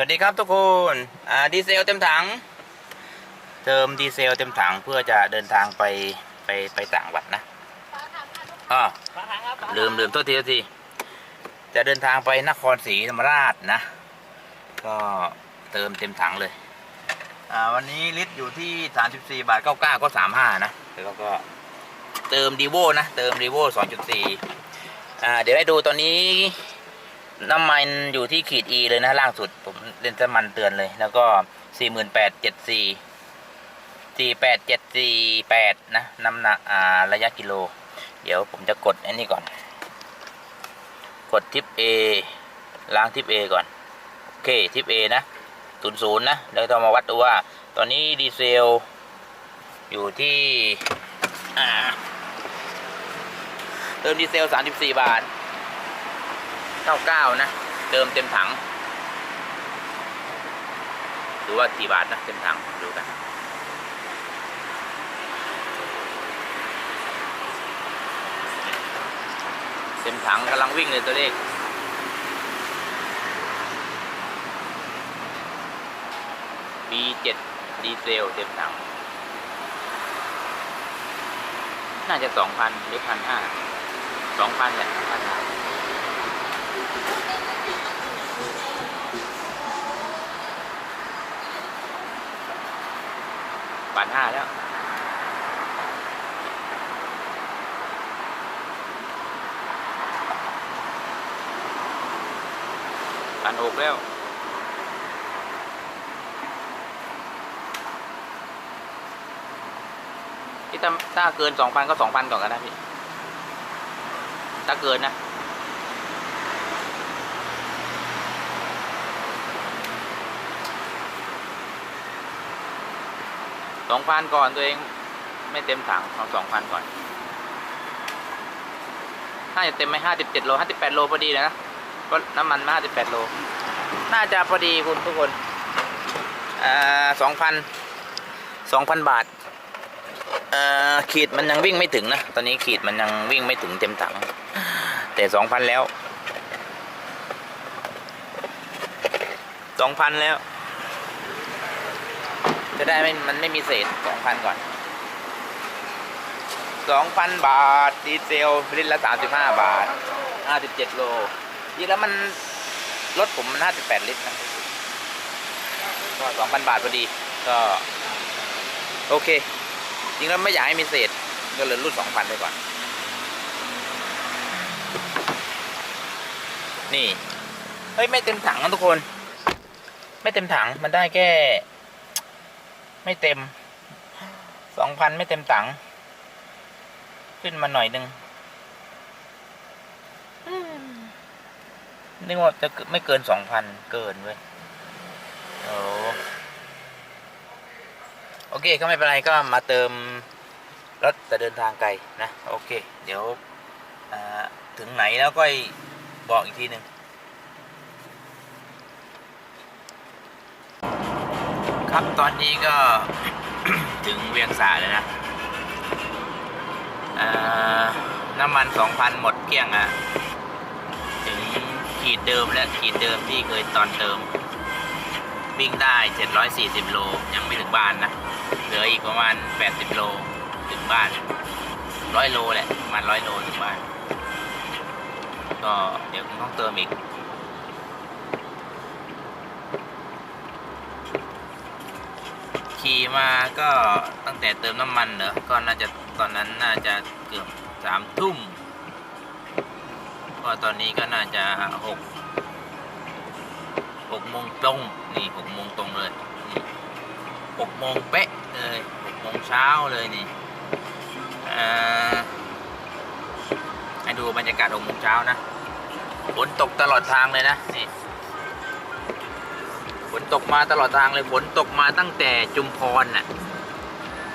วัสดีครับทุกคนอ่าดีเซลเต็มถัง เติมดีเซลเต็มถังเพื่อจะเดินทางไปไปไปต่างจังหวัดนะอ๋อลืมลืมโทษทีโทษที จะเดินทางไปนครศรีธรรมราชนะ ก็เติมเต็มถังเลย อ่าวันนี้ลิตรอยู่ที่ 34 บาท 99 ก็ 35 นะแล้วก็เติมดีโวนะ เติมดีโว2.4 อ่าเดี๋ยวให้ดูตอนนี้ น้ำมันอยู่ที่ขีด E เลยนะล่างสุด ผมเล่นน้ำมันเตือนเลย แล้วก็ 48,74 48748 นะ น้ำหนักอ่าระยะกิโล เดี๋ยวผมจะกดอันนี้ก่อน กดทิป A ล้างทิป A ก่อน โอเคทิป A นะ00นะ แล้วต้องมาวัดดูว่า ตอนนี้ดีเซล อยู่ที่เติมดีเซล 34 บาท 99 นะ เติมเต็มถังดูว่ากี่บาทนะเต็มถังดูกันเต็มถังกำลังวิ่งเลยตัวเลข B7 ดีเซลเต็มถัง น่าจะ2,000หรือ1,500 2,000แหละ1,500 บาทห้าแล้วบาทหกแล้ว ที่ถ้าเกินสองพันก็สองพันก่อนก็ได้พี่ ถ้าเกินนะ สองพันก่อนตัวเองไม่เต็มถังเอาสองพันก่อนน่าจะเต็มไหมห้าสิบเจ็ดโลห้าสิบแปดโลพอดีเลยนะก็น้ำมันมาห้าสิบแปดโล น่าจะพอดีคุณทุกคนอ่าสองพันสองพันบาทเออขีดมันยังวิ่งไม่ถึงนะ ตอนนี้ขีดมันยังวิ่งไม่ถึงเต็มถัง แต่สองพันแล้วสองพันแล้ว จะได้ไม่มันไม่มีเศษสองพันก่อนสองพันบาท ดีเซลลิตรละสามสิบห้าบาทห้าสิบเจ็ดโลจริงแล้วมันรถผมมันห้าสิบแปดลิตรนะก็สองพันบาทพอดี ก็ โอเค จริงแล้วไม่อยากให้มีเศษ ก็เลยรุ่นสองพันไปก่อน นี่ เฮ้ย ไม่เต็มถังนะทุกคน ไม่เต็มถังมันได้แค่ ไม่เต็มสองพันไม่เต็มตังค์ขึ้นมาหน่อยหนึ่งนึกว่าจะไม่เกินสองพันเกินเว้ยโอ้โอเคก็ไม่เป็นไรก็มาเติมรถจะเดินทางไกลนะ โอเค เดี๋ยวถึงไหนแล้วก็บอกอีกทีหนึ่ง ครับตอนนี้ก็ถึงเวียงสาเลยนะอ่าน้ำมันสองพันหมดเกลี้ยงอะถึงขีดเดิมและขีดเดิมที่เคยตอนเติม วิ่งได้ 740 โล ยังไม่ถึงบ้านนะ เหลืออีกประมาณ 80 โล ถึงบ้าน 100 โลแหละประมาณ100 โลถึงบ้าน ก็เดี๋ยวคงต้องเติมอีก ขี่มาก็ตั้งแต่เติมน้ำมันเหรอก็น่าจะตอนนั้นน่าจะเกือบสามทุ่มก็ตอนนี้ก็น่าจะหกหกโมงตรงนี่หกโมงตรงเลยหกโมงเป๊ะเลยหกโมงเช้าเลยนี่ให้ดูบรรยากาศหกโมงเช้านะฝนตกตลอดทางเลยนะนี่ ตกมาตลอดทางเลยฝนตกมาตั้งแต่จุมพรน่ะ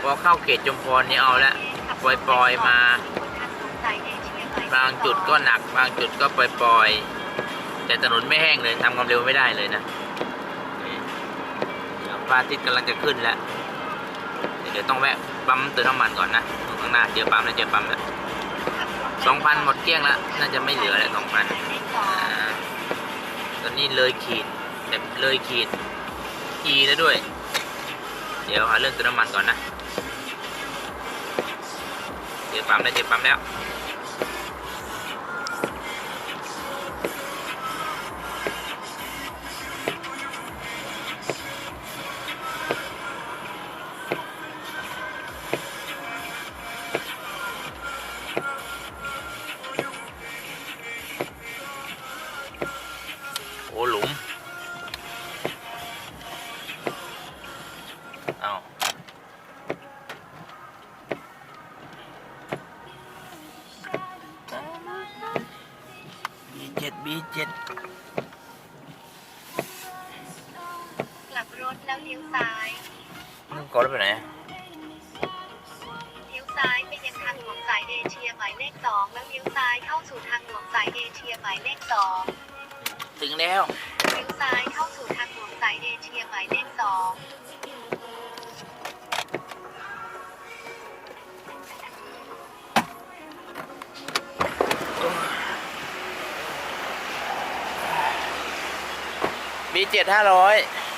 พอเข้าเขตจุมพรนี่เอาละปล่อยปล่อยๆมา บางจุดก็หนัก บางจุดก็ปล่อยปล่อยๆแต่ถนนไม่แห้งเลยทำความเร็วไม่ได้เลยนะพระอาทิตย์กำลังจะขึ้นแล้ว เดี๋ยวต้องแวะปั๊มเติมน้ำมันก่อนนะข้างหน้าเจอปั๊มแล้วเจอปั๊มแล้วสองพันหมดเกลี้ยงแล้ว น่าจะไม่เหลือแล้วสองพันตอนนี้เลยขีด แบบเลยขีด E แล้วด้วย เดี๋ยวหาเรื่องเติมน้ำมันก่อนนะ เจอปั๊มแล้วเจอปั๊มแล้ว รถแล้วเลี้ยวซ้าย มึงกดแล้วไปไหนเลี้ยวซ้ายไปยังทางหลวงสายเอเชียหมายเลขสองแล้วเลี้ยวซ้ายเข้าสู่ทางหลวงสายเอเชียหมายเลขสองถึงแล้ว เลี้ยวซ้ายเข้าสู่ทางหลวงสายเอเชียหมายเลขสองบีเจ็ดห้าร้อยห้า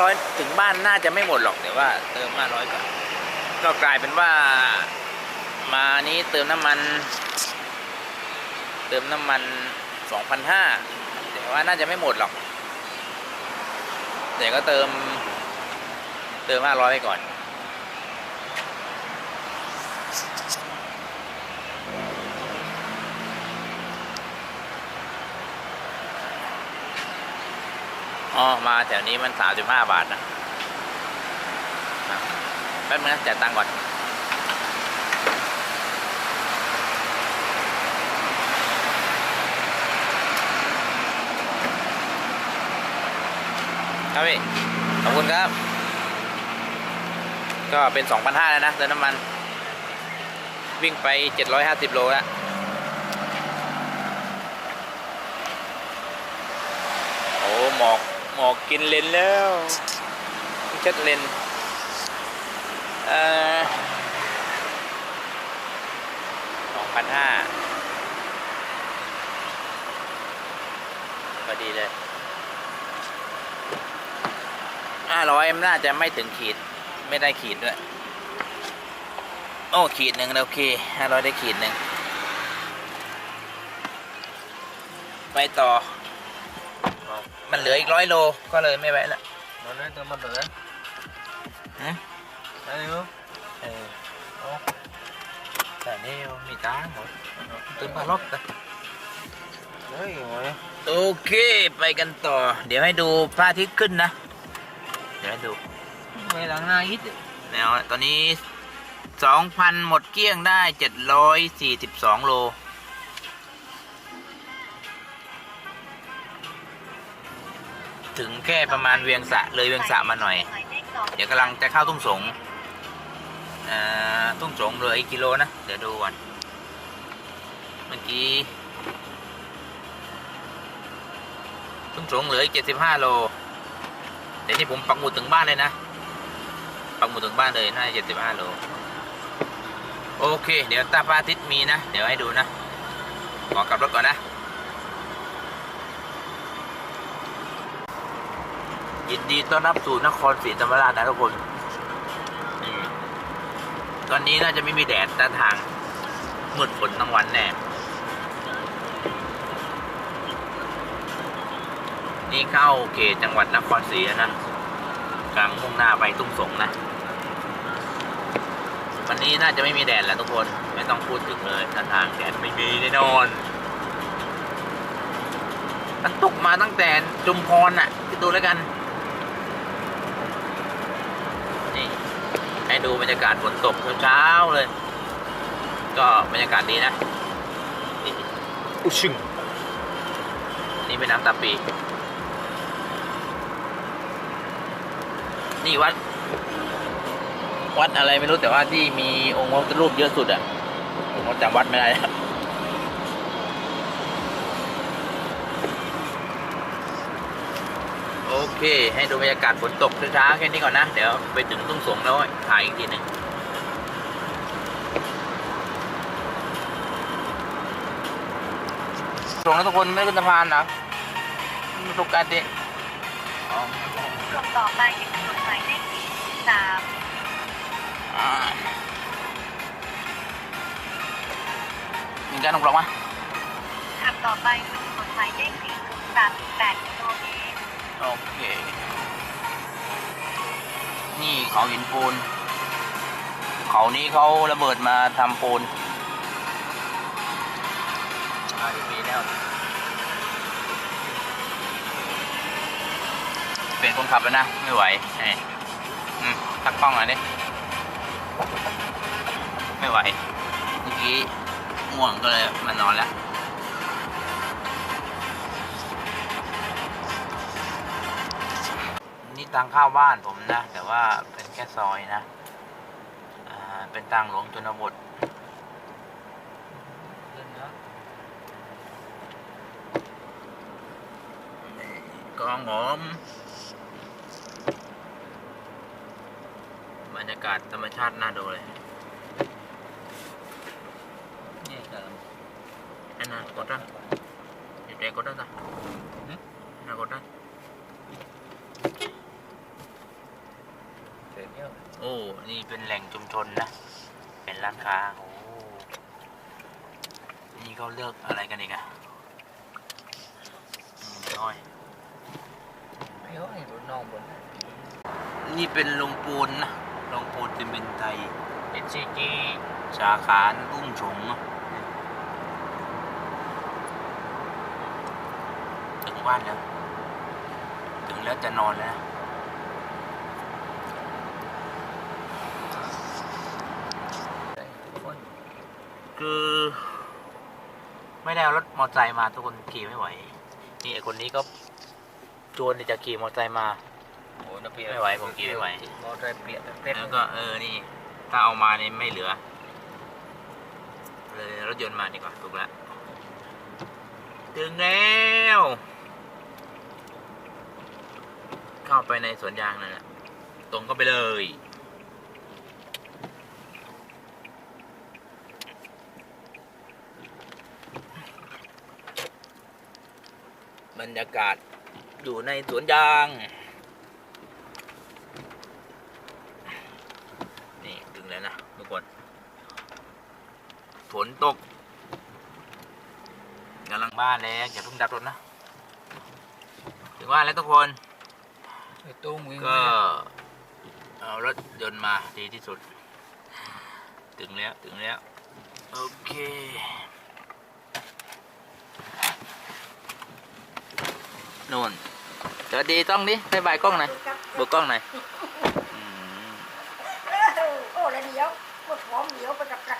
ร้อยถึงบ้านน่าจะไม่หมดหรอกแต่ว่าเติมห้าร้อยก่อนก็กลายเป็นว่ามานี้เติมน้ำมัน เติมน้ำมันสองพันห้าแต่ว่าน่าจะไม่หมดหรอกแต่ก็เติม เติมห้าร้อยไปก่อน อ๋อ มาแถวนี้มันสามสิบห้าบาทนะแป๊บนึงจ่ายตังค์ก่อน ครับพี่ ขอบคุณครับ ก็เป็นสองพันห้าแล้วนะเติมน้ำมัน วิ่งไปเจ็ดร้อยห้าสิบโลแล้วโอ้หมอก หมอกกินเลนแล้วเช็ดเลนเออสองพันห้าพอดีเลยห้าร้อยน่าจะไม่ถึงขีด ไม่ได้ขีดด้วย โอ้ ขีดหนึ่งโอเคห้าร้อยได้ขีดหนึ่งไปต่อ มันเหลืออีกร้อยโลก็เลยไม่ไหวละ Nó lên tao mất rồi đấy. ฮะ Đây không? เออโอ้แต่นี่มีตังค์หมดตึ้งพารถนะ Đấy rồi. โอเคไปกันต่อ เดี๋ยวให้ดูพระอาทิตย์ขึ้นนะ เดี๋ยวให้ดู Mày đang ngay ít. แนวตอนนี้สองพันหมดเกลี้ยงได้เจ็ดร้อยสี่สิบสองโล ถึงแค่ประมาณเวียงสะเลยเวียงสะมาหน่อย เดี๋ยวกำลังจะเข้าทุ่งสงเอ่อทุ่งสงเลืออีกกิโลนะ เดี๋ยวดูก่อนเมื่อกี้ ทุ่งสงเหลืออีกเจ็ดสิบห้าโลเดี๋ยวนี้ผมปักหมุดถึงบ้านเลยนะ ปักหมุดถึงบ้านเลยน่าจะเจ็ดสิบห้าโล โอเค เดี๋ยวตาพระอาทิตย์มีนะ เดี๋ยวให้ดูนะ ขอกลับรถก่อนนะ ยินดีต้อนรับสู่นครศรีธรรมราชนะทุกคนอตอนนี้น่าจะไม่มีแดดแต่ทางมืดฝนทั้งวันแน่ นี่เข้าเขตจังหวัดนครศรีนะ กลางมุ่งหน้าไปตุ้งสงนะ วันนี้น่าจะไม่มีแดดแล้วทุกคน ไม่ต้องพูดถึงเลยท่าทางแดดไม่มีแน่นอนมันตกมาตั้งแต่จุมพรน่ะคิดดูแล้วกัน ให้ดูบรรยากาศฝนตกเช้าๆเลย ก็บรรยากาศดีนะนี่อุชึงนี่เป็นน้ำตาปี นี่วัด วัดอะไรไม่รู้แต่ว่าที่มีองค์พระพุทธรูปเยอะสุดอะ่ะผมก็จำวัดไม่ได้แล้ว โอเคให้ดูบรรยากาศฝนตกช้าๆแค่นี้ก่อนนะ เดี๋ยวไปถึงตุ้งสงแล้วถ่ายอีกทีหนึ่งสงแล้วทุกคนไม่ขึ้นสะพานนะทุกการดิอ๋อลงต่อไปยังถนนหมายเลขสี่สามอ่ามีการลงกลองไหมขับต่อไปลงถนนหมายเลขสี่สามแปด เค นี่เขาหินปูน เขานี้เขาระเบิดมาทำปูนดีแล้ว เปลี่ยนคนขับแล้วนะ ไม่ไหวนี่อืมตักกล้องหน่อยดิ ไม่ไหว เมื่อกี้ง่วงก็เลยมานอนแล้ว ทางเข้าบ้านผมนะ แต่ว่าเป็นแค่ซอยนะอ่าเป็นทางหลวงชนบทเล่นเนาะกองหอมบรรยากาศธรรมชาติน่าดูเลยนี่เติมอันน่ะกดดันอยู่ใจกดดันจ้ะน่ากดดั เสร็จแล้วโอ้ นี่เป็นแหล่งชุมชนนะ เป็นร้านค้า โอ้ นี่เขาเลือกอะไรกันอีกอะอืมน้อยไม่เขาเห็นรถน้องบน นี่เป็นโรงปูนนะโรงปูนซีเมนต์ไทยเอ็นซีจีสาขาตุ้งฉงถึงบ้านแล้ว ถึงแล้วจะนอนแล้วนะ คือ ไม่ได้เอารถมอเตอร์ไซค์มาทุกคนขี่ไม่ไหว นี่ไอคนนี้ก็ชวนที่จะขี่มอเตอร์ไซค์มาโอ้นาเปียไม่ไหวผมกินไม่ไหวมอเตอร์เปียกเป็ดแล้วก็เออนี่ ถ้าเอามานี่ไม่เหลือ เลยรถยนต์มาดีกว่าถูกแล้วถึงแล้วเข้าไปในสวนยางนั่นแหละตรงเข้าไปเลย บรรยากาศอยู่ในสวนยาง นี่ ถึงแล้วนะทุกคนฝนตกกำลังบ้านแล้วอย่าเพิ่งดับรถนะ ถึงบ้านแล้วทุกคนไอ้ตุ้งวิ่งก็เอารถยนต์มาดีที่สุด ถึงแล้ว ถึงแล้ว โอเค นู่นสวัสดีต้องดิบายบายกล้องหน่อยบอกกล้องหน่อยโอ้แล้วเดี๋ยวปวดท้องเดี๋ยวไปกับกัด